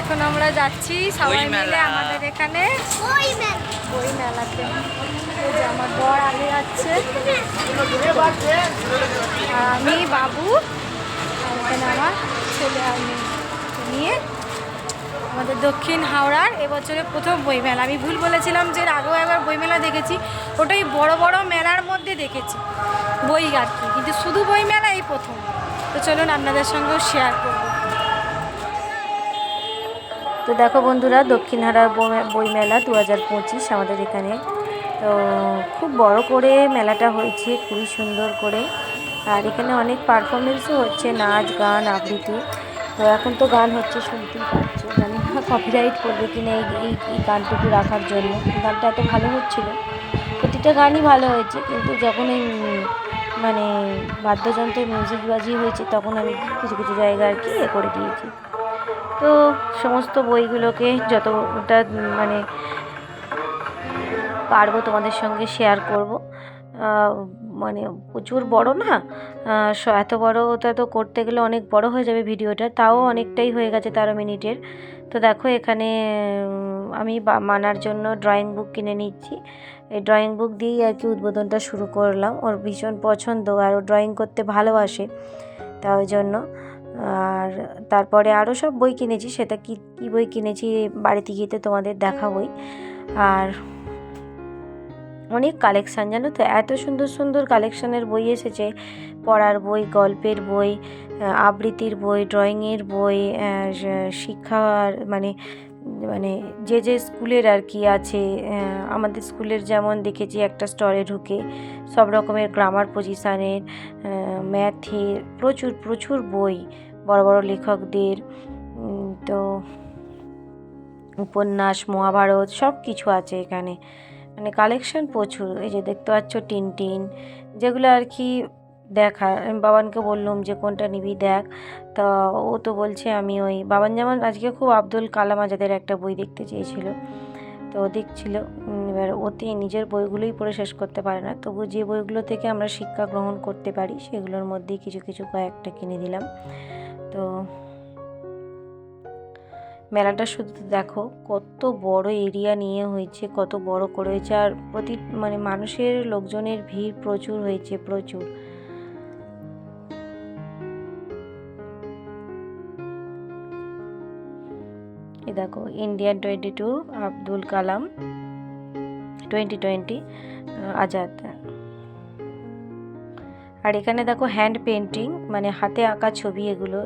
এখন আমরা যাচ্ছি সবাই বই মিলে আমাদের এখানে। বই মেলাতে আমার বর আগে যাচ্ছে। আর আমি বাবু আর এখানে আমার ছেলে আর নিয়ে আমাদের দক্ষিণ হাওড়ার এবছরে প্রথম বইমেলা। আমি ভুল বলেছিলাম যে আগেও একবার বইমেলা দেখেছি। ওটাই বড় বড় মেলার মধ্যে দেখেছি। বই আর কি কিন্তু শুধু বই মেলা এই প্রথম। তো চলুন আপনাদের সঙ্গেও শেয়ার করব। তো দেখো বন্ধুরা দক্ষিণ হারার বই- বই মেলা দু হাজার পঁচিশ আমাদের এখানে। তো খুব বড় করে মেলাটা হয়েছে, খুবই সুন্দর করে। আর এখানে অনেক পারফরমেন্সও হচ্ছে, নাচ, গান, আবৃত্তি। তো এখন তো গান হচ্ছে, শুনতেই পাচ্ছ। জানি না কপিরাইট করবে কিনা এই এই- এই গানটুকু রাখার জন্য। গানটা এত ভালো হচ্ছিল। প্রতিটা গানই ভালো হয়েছে, কিন্তু যখন এই মানে বাদ্যযন্ত্রের মিউজিক বাজিয়ে হয়েছে, তখন আমি কিছু কিছু জায়গা আর কি এ করে দিয়েছি। তো সমস্ত বইগুলোকে যতটা মানে পারব তোমাদের সঙ্গে শেয়ার করব। মানে প্রচুর বড় না এত বড় ওটা তো করতে গেলে অনেক বড় হয়ে যাবে ভিডিওটা, তাও অনেকটাই হয়ে গেছে তেরো মিনিটের। তো দেখো এখানে আমি মানার জন্য ড্রয়িং বুক কিনে নিচ্ছি। এই ড্রয়িং বুক দিয়েই আর কি উদ্বোধনটা শুরু করলাম। ওর ভীষণ পছন্দ, আর ও ড্রয়িং করতে ভালোবাসে, তা ওই জন্য। আর তারপরে আরও সব বই কিনেছি, সেটা কি, কী বই কিনেছি বাড়িতে গিয়ে তোমাদের দেখাবই। আর অনেক কালেকশান জানো তো? এত সুন্দর সুন্দর কালেকশানের বই এসেছে। পড়ার বই, গল্পের বই আবৃত্তির বই ড্রয়িংয়ের বই শিক্ষার মানে মানে যে যে স্কুলের আর কি আছে আমাদের স্কুলের যেমন দেখেছি একটা স্টলে ঢুকে সব রকমের গ্রামার পজিশানের ম্যাথের প্রচুর প্রচুর বই বড় বড় লেখকদের তো উপন্যাস, মহাভারত সব কিছু আছে এখানে। মানে কালেকশন প্রচুর, এই যে দেখতে পাচ্ছ টিন টিন যেগুলো আর কি দেখা। আমি বাবানকে বললাম যে, কোনটা নিবি দেখ। তা ও তো বলছে, আমি ওই বাবান যেমন আজকে খুব আব্দুল কালাম আজাদের একটা বই দেখতে চেয়েছিল। তো দেখছিল। এবার ওতে নিজের বইগুলোই পড়ে শেষ করতে পারে না। তবু যে বইগুলো থেকে আমরা শিক্ষা গ্রহণ করতে পারি, সেগুলোর মধ্যেই কিছু কিছু কয়েকটা কিনে দিলাম। তো মেলাটা শুধু দেখো, কত বড় এরিয়া নিয়ে হয়েছে, কত বড় করে হয়েছে আর প্রতি মানে মানুষের, লোকজনের ভিড় প্রচুর হয়েছে, প্রচুর। দেখো Indian twenty two Abdul Kalam twenty twenty Azad আর এখানে দেখো হ্যান্ড পেন্টিং মানে হাতে আঁকা ছবি এগুলো।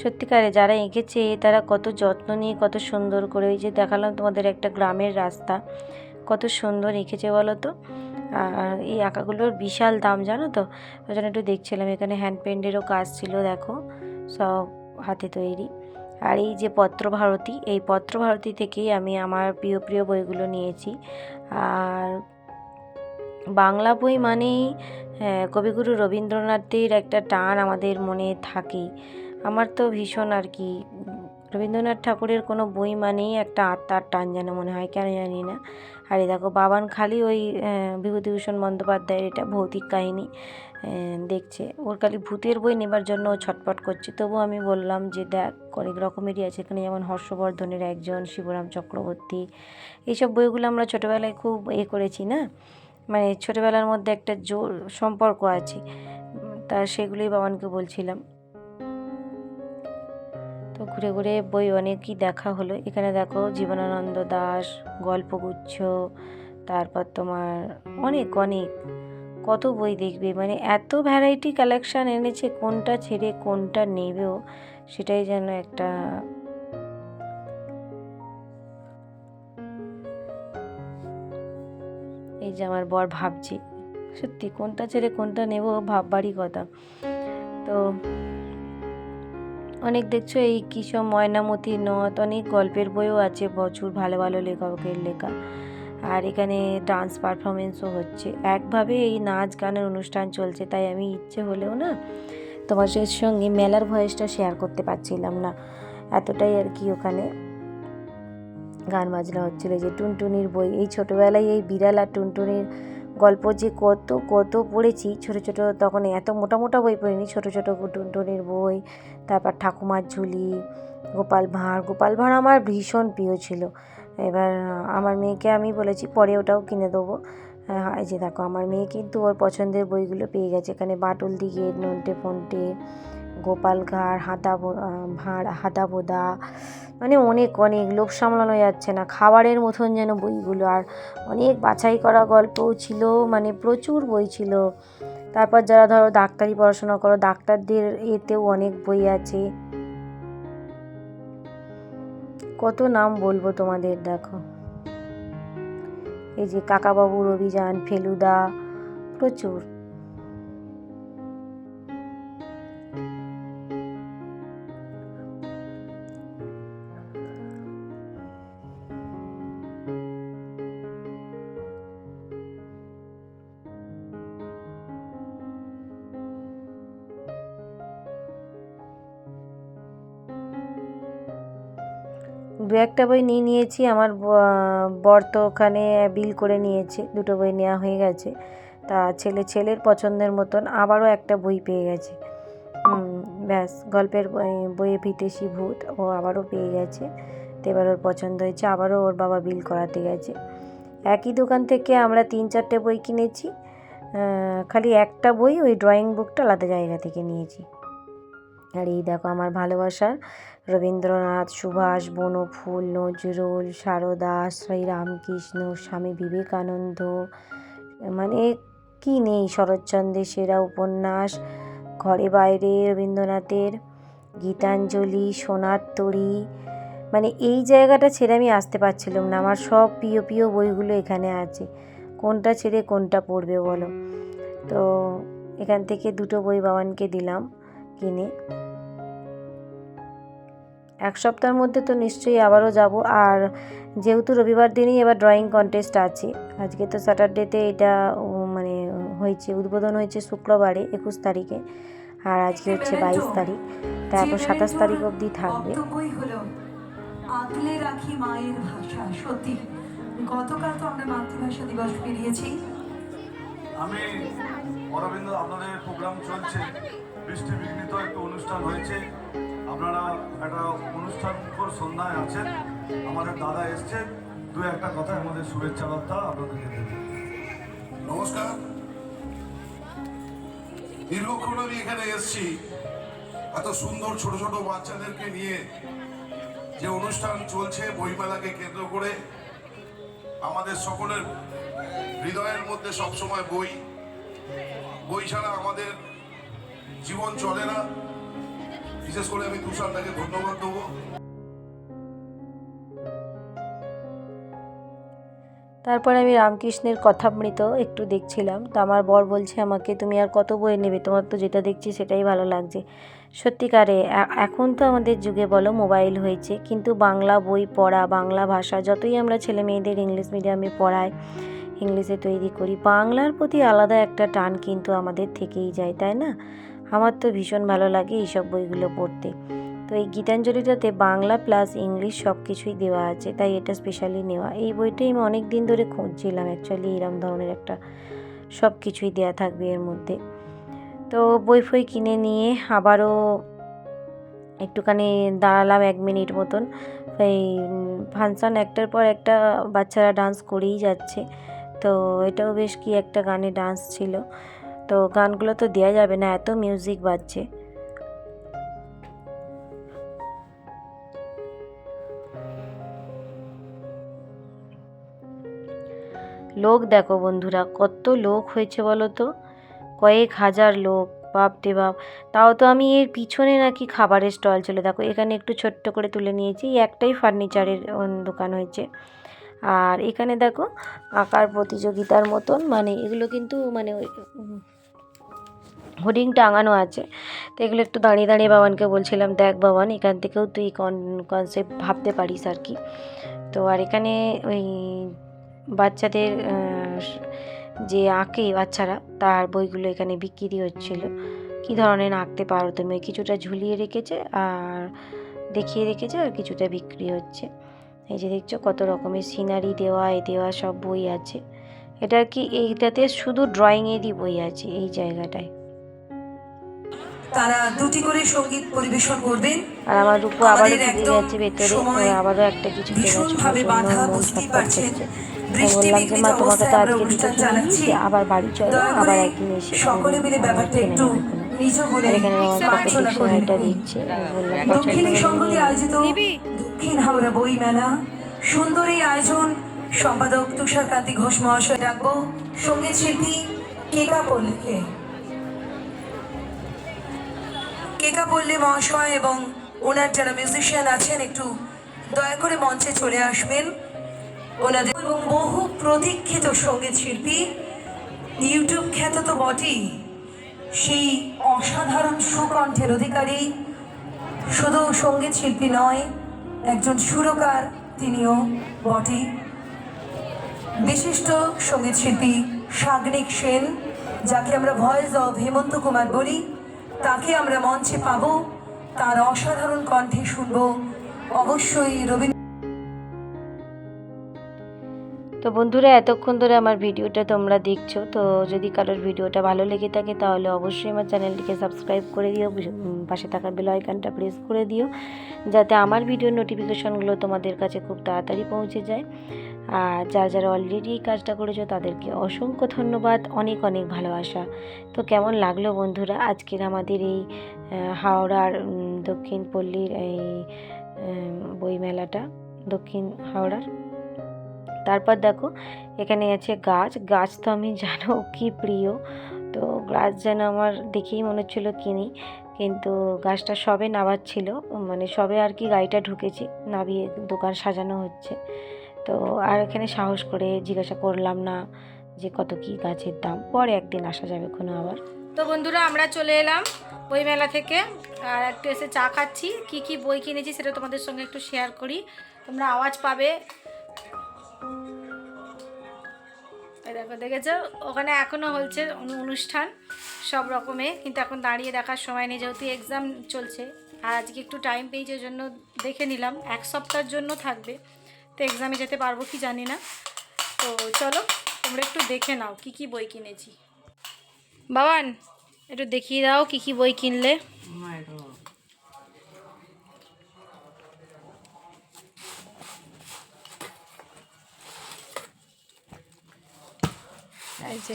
সত্যিকারে যারা এঁকেছে, তারা কত যত্ন নিয়ে, কত সুন্দর করে ওই যে দেখালাম তোমাদের একটা গ্রামের রাস্তা, কত সুন্দর এঁকেছে বলো তো। আর এই আঁকাগুলোর বিশাল দাম, জানো তো? ওই জন্য একটু দেখছিলাম, এখানে হ্যান্ড পেন্টেরও কাজ ছিল, দেখো, সব হাতে তৈরি। আর এই যে পত্রভারতী এই পত্রভারতী থেকেই আমি আমার প্রিয় প্রিয় বইগুলো নিয়েছি। আর বাংলা বই মানেই হ্যাঁ, কবিগুরু রবীন্দ্রনাথের একটা টান আমাদের মনে থাকেই। আমার তো ভীষণ আর কি রবীন্দ্রনাথ ঠাকুরের কোনো বই মানেই একটা আত্মার টান যেন মনে হয় কেন জানি না। আর এই দেখো বাবান খালি ওই বিভূতিভূষণ বন্দ্যোপাধ্যায়ের এটা ভৌতিক কাহিনী। দেখছে। ওর খালি ভূতের বই নেবার জন্য ছটপট করছে। তবু আমি বললাম যে, দেখ, অনেক রকমেরই আছে। এখানে যেমন হর্ষবর্ধনের একজন, শিবরাম চক্রবর্তী। এইসব বইগুলো আমরা ছোটোবেলায় খুব এ করেছি, না? মানে ছোটোবেলার মধ্যে একটা জোর সম্পর্ক আছে। তা সেগুলোই বাবানকে বলছিলাম। তো ঘুরে ঘুরে বই অনেকই দেখা হলো। এখানে দেখো, জীবনানন্দ দাস, গল্পগুচ্ছ, তারপর তোমার অনেক অনেক। কত বই দেখবে? মানে এত ভ্যারাইটি কালেকশান এনেছে, কোনটা ছেড়ে কোনটা নেবেও সেটাই যেন একটা এই যে আমার বর ভাবছি, সত্যি কোনটা ছেড়ে কোনটা নেব ভাববারই কথা। তো অনেক দেখছ এই কিসব ময়নামতি নথ অনেক গল্পের বইও আছে, প্রচুর ভালো ভালো লেখকের লেখা। আর এখানে ডান্স পারফরমেন্সও হচ্ছে। একভাবে এই নাচ গানের অনুষ্ঠান চলছে, তাই আমি ইচ্ছে হলেও না তোমাদের সঙ্গে মেলার ভয়েসটা শেয়ার করতে পারছিলাম না। এতটাই আর কি ওখানে গান বাজনা হচ্ছিল। যে টুনটুনির বই, এই ছোটোবেলায় এই বিড়াল আর টুনটুনির গল্প যে কত কত পড়েছি, ছোট ছোট তখন এত মোটা মোটা বই পড়িনি, ছোট ছোট টুনটুনির বই, তারপর ঠাকুমার ঝুলি, গোপাল ভাঁড় গোপাল ভাঁড় আমার ভীষণ প্রিয় ছিল। এবার আমার মেয়েকে আমি বলেছি, পরে ওটাও কিনে দেবো। এই যে দেখো, আমার মেয়ে কিন্তু ওর পছন্দের বইগুলো পেয়ে গেছে। এখানে বাটুল দিকে নন্টে ফন্টে, গোপাল ঘাড়, হাতা ভাঁড়, হাতা বোদা মানে অনেক অনেক লোভ সামলানো যাচ্ছে না। খাবারের মতন যেন বইগুলো। আর অনেক বাছাই করা গল্পও ছিল মানে প্রচুর বই ছিল। তারপর যারা ধরো ডাক্তারি পড়াশোনা করো, ডাক্তারদের এতেও অনেক বই আছে। কত নাম বলব তোমাদের দেখো। এই যে কাকাবাবুর অভিযান ফেলুদা প্রচুর। দু একটা বই নিয়ে নিয়েছি, আমার বর তো ওখানে বিল করে নিয়েছে, দুটো বই নেওয়া হয়ে গেছে। তা ছেলে ছেলের পছন্দের মতন আবারও একটা বই পেয়ে গেছে। ব্যাস, গল্পের বই, বইয়ে বিদেশি ভূত, ও আবারও পেয়ে গেছে। তো এবার ওর পছন্দ হয়েছে, আবারও ওর বাবা বিল করাতে গেছে। একই দোকান থেকে আমরা তিন চারটে বই কিনেছি খালি একটা বই ওই ড্রয়িং বুকটা আলাদা জায়গা থেকে নিয়েছি। আর এই দেখো আমার ভালোবাসার রবীন্দ্রনাথ, সুভাষ বনফুল নজরুল, সারদা শ্রীরামকৃষ্ণ স্বামী বিবেকানন্দ। মানে কি নেই শরৎচন্দ্রের সেরা উপন্যাস। ঘরে বাইরে রবীন্দ্রনাথের গীতাঞ্জলি, সোনার তরী। মানে এই জায়গাটা ছেড়ে আমি আসতে পারছিলাম না। আমার সব প্রিয় প্রিয় বইগুলো এখানে আছে। কোনটা ছেড়ে কোনটা পড়বে বলো? তো এখান থেকে দুটো বই বাবানকে দিলাম। কিনে। এক সপ্তাহের মধ্যে তো নিশ্চয়ই আবারও যাব। আর যেহেতু রবিবার দিনই এবার ড্রয়িং কন্টেস্ট আছে আজকে তো স্যাটারডেতে এটা মানে হয়েছে উদ্বোধন হয়েছে শুক্রবারে একুশ তারিখে। আর আজকে হচ্ছে বাইশ তারিখ তারপর সাতাশ তারিখ অবধি থাকবে। আগলে রাখি মায়ের ভাষা সত্যি। গতকাল তো আমরা মাতৃভাষা দিবস পেরিয়েছি। আমি অরবিন্দ আপনাদের প্রোগ্রাম চলছে। বৃষ্টি বিঘ্নিত একটু অনুষ্ঠান হয়েছে। আপনারা একটা অনুষ্ঠান সন্ধ্যায় আছেন। আমাদের দাদা এসছেন দু একটা কথা আমাদের শুভেচ্ছা বার্তা আপনাদেরকে দেবেন নমস্কার। দীর্ঘক্ষণ আমি এখানে এসেছি। এত সুন্দর ছোট ছোট বাচ্চাদেরকে নিয়ে যে অনুষ্ঠান চলছে, বইমেলাকে কেন্দ্র করে আমাদের সকলের হৃদয়ের মধ্যে সবসময় বই। বই ছাড়া আমাদের জীবন চলে না। বিশেষ করে আমি তুষারটাকে ধন্যবাদ দেবো। তারপরে আমি রামকৃষ্ণের কথামৃত একটু দেখছিলাম। তো আমার বর বলছে আমাকে, তুমি আর কত বই নেবে? তোমার তো যেটা দেখছি সেটাই ভালো লাগছে। সত্যিকারে এখন তো আমাদের যুগে বলো মোবাইল হয়েছে, কিন্তু বাংলা বই পড়া, বাংলা ভাষা যতই আমরা ছেলে মেয়েদের ইংলিশ মিডিয়ামে পড়াই, ইংলিশে তৈরি করি, বাংলার প্রতি আলাদা একটা টান কিন্তু আমাদের থেকেই যায়, তাই না? আমার তো ভীষণ ভালো লাগে এইসব বইগুলো পড়তে। তো এই গীতাঞ্জলিটাতে বাংলা প্লাস ইংলিশ সব কিছুই দেওয়া আছে, তাই এটা স্পেশালি নেওয়া। এই বইটাই আমি অনেক দিন ধরে খুঁজছিলাম অ্যাকচুয়ালি এরম ধরনের একটা সব কিছুই দেওয়া থাকবে এর মধ্যে। তো বই ফই কিনে নিয়ে আবারও একটুখানি দাঁড়ালাম এক মিনিট মতন। এই ফাংশান একটার পর একটা বাচ্চারা ডান্স করেই যাচ্ছে। তো এটাও বেশ কি একটা গানে ডান্স ছিল। তো গানগুলো তো দেওয়া যাবে না, এত মিউজিক বাজছে। লোক দেখো বন্ধুরা, কত লোক হয়েছে বলো তো? কয়েক হাজার লোক, বাপ রে বাপ। তাও তো আমি এর পিছনে নাকি খাবারের স্টল ছিল। দেখো, এখানে একটু ছোট্ট করে তুলে নিয়েছি একটাই ফার্নিচারের দোকান হয়েছে। আর এখানে দেখো, আঁকার প্রতিযোগিতার মতন মানে এগুলো কিন্তু মানে হোর্ডিং টাঙানো আছে। তো এগুলো একটু দাঁড়িয়ে দাঁড়িয়ে বাবানকে বলছিলাম, দেখ বাবান, এখান থেকেও তুই কন কনসেপ্ট ভাবতে পারিস আর কি। তো আর এখানে ওই বাচ্চাদের যে আঁকে বাচ্চারা, তার বইগুলো এখানে বিক্রি হচ্ছিল। কী ধরনের আঁকতে পারো তুমি? কিছুটা ঝুলিয়ে রেখেছে আর দেখিয়ে রেখেছে আর কিছুটা বিক্রি হচ্ছে। এই যে দেখছ কত রকমের সিনারি দেওয়া, এ দেওয়া সব বই আছে। এটা কি এইটাতে শুধু ড্রয়িংয়েরই বই আছে এই জায়গাটায়? তারা দুটি করে সংগীত পরিবেশন করবেন। আর আমার রূপো আবারও ঢুকে গেছে ভেতরে আবারও একটা কিছু ভীষণভাবে বাধা বুঝতেই পারছেন। বললাম যে মা তোমাকে তো আজকে দিতে চালাচ্ছি। আবার বাড়ি চলো আবার একদিন এসে সকলে মিলে ব্যাপারটা একটু এখানে। আমার। দিচ্ছে বললাম পছন্দ আয়োজিত দক্ষিণ হাওড়া বই মেলা। সুন্দর এই আয়োজন। সম্পাদক তুষার কান্তি ঘোষ মহাশয় ডাকবো। সংগীত শিল্পী কেকা পল্লীকে। কেকা পল্লী মহাশয় এবং ওনার যারা মিউজিশিয়ান আছেন, একটু দয়া করে মঞ্চে চলে আসবেন। ওনাদের এবং বহু প্রতীক্ষিত সংগীত শিল্পী। ইউটিউব খ্যাত তো বটেই। সেই অসাধারণ সুকণ্ঠের অধিকারী। শুধু সংগীত শিল্পী নয়, একজন সুরকার তিনিও বটে বিশিষ্ট সংগীত শিল্পী সাগ্নিক সেন, যাকে আমরা ভয়েস অফ হেমন্ত কুমার বলি। তাকে আমরা মঞ্চে পাবো। তার অসাধারণ কণ্ঠে শুনব। অবশ্যই রবীন্দ্র তো বন্ধুরা, এতক্ষণ ধরে আমার ভিডিওটা তোমরা দেখছ, তো যদি কারোর ভিডিওটা ভালো লেগে থাকে তাহলে অবশ্যই আমার চ্যানেলটিকে সাবস্ক্রাইব করে দিও পাশে থাকা বেল আইকনটা প্রেস করে দিও, যাতে আমার ভিডিওর নোটিফিকেশনগুলো তোমাদের কাছে খুব তাড়াতাড়ি পৌঁছে যায়। আর যারা যারা অলরেডি এই কাজটা করেছ, তাদেরকে অসংখ্য ধন্যবাদ, অনেক অনেক ভালোবাসা। তো কেমন লাগল বন্ধুরা, আজকের আমাদের এই হাওড়ার দক্ষিণ পল্লীর এই বইমেলাটা, দক্ষিণ হাওড়ার? তারপর দেখো, এখানে আছে গাছ। গাছ তো আমি জানো কি প্রিয়। তো গাছ যেন আমার দেখেই মনে হচ্ছিল কিনি। কিন্তু গাছটা সবে নাবাচ্ছিল মানে সবে আর কি গাড়িটা ঢুকেছে নাবিয়ে দোকান সাজানো হচ্ছে। তো আর এখানে সাহস করে জিজ্ঞাসা করলাম না যে কত কি গাছের দাম। পরে একদিন আসা যাবে কোনো আবার। তো বন্ধুরা, আমরা চলে এলাম বইমেলা থেকে। আর একটু এসে চা খাচ্ছি। কি কি বই কিনেছি সেটা তোমাদের সঙ্গে একটু শেয়ার করি। তোমরা আওয়াজ পাবে। দেখো, দেখেছ? ওখানে এখনও হচ্ছে অনুষ্ঠান সব রকমের কিন্তু এখন দাঁড়িয়ে দেখার সময় নেই, যেহেতু এক্সাম চলছে। আর আজকে একটু টাইম পেয়েছে জন্য দেখে নিলাম। এক সপ্তাহের জন্য থাকবে, তো এক্সামে যেতে পারব কি জানি না। তো চলো, তোমরা একটু দেখে নাও কি কি বই কিনেছি। বাবান, একটু দেখিয়ে দাও কি কি বই কিনলে। এই যে।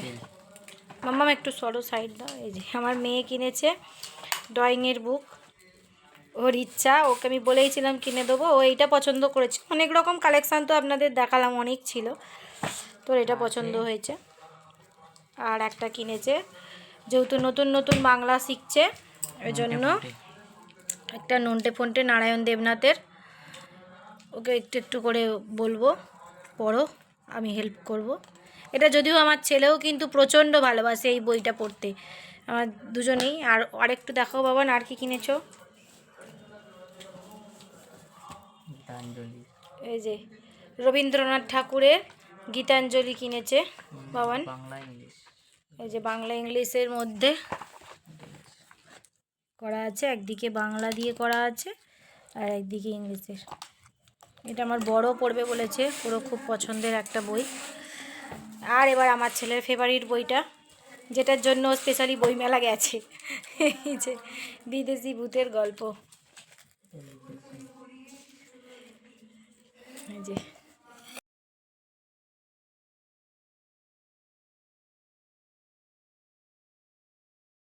মাম্মাম একটু সরো সাইড দাও। এই যে আমার মেয়ে কিনেছে ড্রয়িংয়ের বুক ওর ইচ্ছা ওকে আমি বলেইছিলাম কিনে দেবো। ও এইটা পছন্দ করেছে। অনেক রকম কালেকশান তো আপনাদের দেখালাম অনেক ছিল। তোর এটা পছন্দ হয়েছে। আর একটা কিনেছে। যেহেতু নতুন নতুন বাংলা শিখছে ওই জন্য একটা নন্টে ফন্টে নারায়ণ দেবনাথের। ওকে একটু একটু করে বলব। পড়ো আমি হেল্প করব। এটা যদিও আমার ছেলেও কিন্তু প্রচণ্ড ভালোবাসে এই বইটা পড়তে। আমার দুজনেই। আর আরেকটু দেখাও বাবা আর কি কিনেছ? এই যে রবীন্দ্রনাথ ঠাকুরের গীতাঞ্জলি কিনেছে বাবান এই যে বাংলা ইংলিশের মধ্যে করা আছে একদিকে বাংলা দিয়ে করা আছে আর একদিকে ইংলিশের। এটা আমার বড় পড়বে বলেছে পুরো খুব পছন্দের একটা বই। আর এবার আমার ছেলের ফেভারিট বইটা, যেটার জন্য স্পেশালি বইমেলা গেছে। এই যে বিদেশি ভূতের গল্প। যে